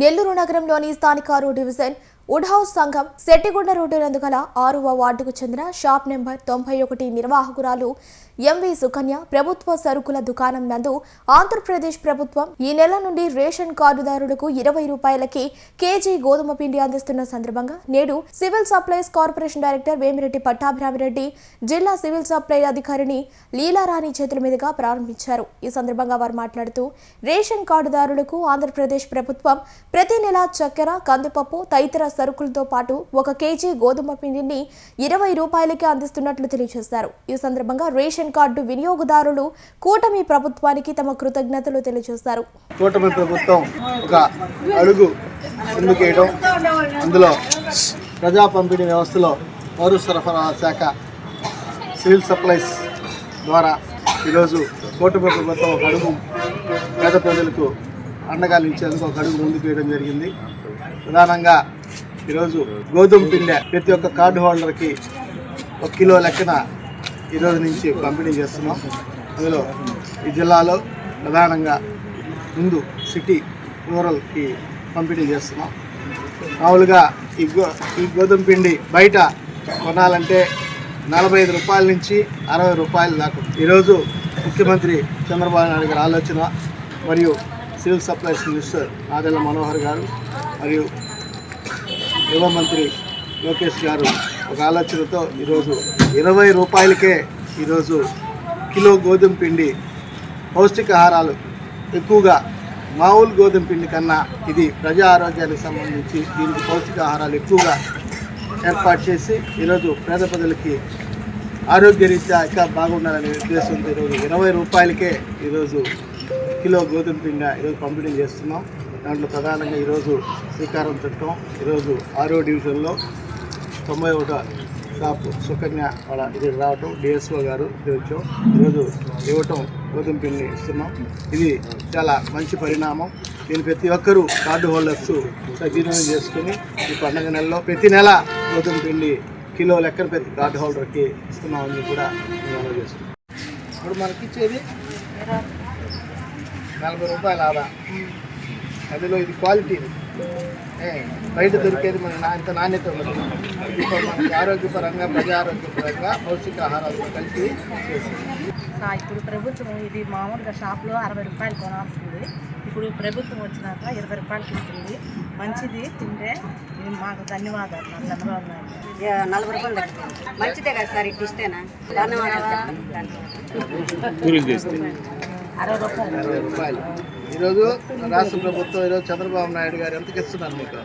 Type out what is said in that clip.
నెల్లూరు నగరంలోని స్థానిక road division would house సంఘం సెట్టిగుండ రోడ్డు నందుగల ఆరవ వార్డుకు చెందిన షాప్ నెంబర్ తొంభై ఒకటి నిర్వాహకురాలు ఎంవి సుకన్య ప్రభుత్వ సరుకుల దుకాణం నందు ఆంధ్రప్రదేశ్ ప్రభుత్వం ఈ నెల నుండి రేషన్ కార్డుదారులకు ఇరవై రూపాయలకి కేజీ గోధుమ పిండి అందిస్తున్న సందర్భంగా నేడు civil supplies corporation director Vemireddy Pattabhiramireddy జిల్లా సివిల్ సప్లై అధికారిని లీలారాణి చేతుల మీదుగా ప్రారంభించారు. ఈ సందర్భంగా వారు మాట్లాడుతూ రేషన్ కార్డుదారులకు ఆంధ్రప్రదేశ్ ప్రభుత్వం ప్రతి నెల చక్కెర కందిపప్పు తదితర సరుకులతో పాటు ఒక కేజీ గోధుమ పిండిని ఇరవై రూపాయలకే అందిస్తున్నట్లు తెలియజేశారు. ఈ సందర్భంగా రేషన్ కార్డు వినియోగదారులు కూటమి ప్రభుత్వానికి తమ కృతజ్ఞతలు తెలియజేశారు. కూటమి ప్రభుత్వం ఒక అడుగు ముందుకేయడం అందులో ప్రజా పంపిణీ వ్యవస్థలో పౌర సరఫరా శాఖ సివిల్ సప్లైస్ ద్వారా ఈరోజు కూటమి ప్రభుత్వం ఒక అడుగు పేద ప్రజలకు అండగా నిలిచేందుకు ఒక అడుగు ముందుకు వేయడం జరిగింది. ప్రధానంగా ఈరోజు గోధుమ పిండి ప్రతి ఒక్క కార్డు హోల్డర్కి ఒక కిలో లెక్కన ఈరోజు నుంచి పంపిణీ చేస్తున్నాం. అందులో ఈ జిల్లాలో ప్రధానంగా ముందు సిటీ రూరల్కి పంపిణీ చేస్తున్నాం. మామూలుగా ఈ గో ఈ గోధుమ పిండి బయట కొనాలంటే నలభై ఐదు రూపాయల నుంచి అరవై రూపాయల దాకా. ఈరోజు ముఖ్యమంత్రి చంద్రబాబు నాయుడు గారి ఆలోచన మరియు civil supplies minister Nadendla Manohar గారు మరియు యువ మంత్రి లోకేష్ గారు ఒక ఆలోచనతో ఈరోజు ఇరవై రూపాయలకే ఈరోజు కిలో గోధుమ పిండి పౌష్టికాహారాలు ఎక్కువగా మామూలు గోధుమ పిండి కన్నా ఇది ప్రజా ఆరోగ్యానికి సంబంధించి దీనికి పౌష్టికాహారాలు ఎక్కువగా ఏర్పాటు చేసి ఈరోజు పేద ప్రజలకి ఆరోగ్యరీత్యా ఇంకా బాగుండాలనే ఉద్దేశంతో ఈరోజు ఇరవై రూపాయలకే ఈరోజు కిలో గోధుమ పిండి ఈరోజు పంపిణీ చేస్తున్నాం. దాంట్లో ప్రధానంగా ఈరోజు శ్రీకారం చుట్టం. ఈరోజు ఆరో డివిజన్లో తొంభై ఒకటో షాపు సుకన్య వాళ్ళ ఇది రావటం డిఎస్ఓ గారు ఇది వచ్చాం. ఈరోజు ఇవ్వటం గోధుమ పిండి ఇస్తున్నాం. ఇది చాలా మంచి పరిణామం. దీన్ని ప్రతి ఒక్కరూ కార్డు హోల్డర్స్ సద్వినియోగం చేసుకుని ఈ పండుగ నెలలో ప్రతి నెల గోధుమ పిండి కిలో లెక్కన ప్రతి కార్డు హోల్డర్కి ఇస్తున్నామని కూడా మేము అమలు చేస్తున్నాం. ఇప్పుడు మనకి ఇచ్చేది నలభై రూపాయల ఆదా. అందులో ఇది క్వాలిటీ ఏ, బయట దొరికేది మన నా ఇంత నాణ్యత ఉండదు. ఇప్పుడు మనకి ఆరోగ్యపరంగా ప్రజా ఆరోగ్యపరంగా పౌష్టికాహారాలు కలిపి చేసింది సా- ఇప్పుడు ప్రభుత్వం ఇది మామూలుగా షాప్లో అరవై రూపాయలు కొనాల్సింది. ఇప్పుడు ప్రభుత్వం వచ్చినాక ఇరవై రూపాయలకి ఇస్తుంది. మంచిది తింటే మాకు ధన్యవాదాలు. మా చంద్రబాబు నాయుడు యా, నలభై రూపాయలు మంచిదే కదా సార్ ఇటు ఇస్తేనా? ధన్యవాదాలు అరవై రూపాయలు. ఈరోజు రాష్ట్ర ప్రభుత్వం ఈరోజు చంద్రబాబు నాయుడు గారు ఎంత ఇస్తున్నారు మీకు?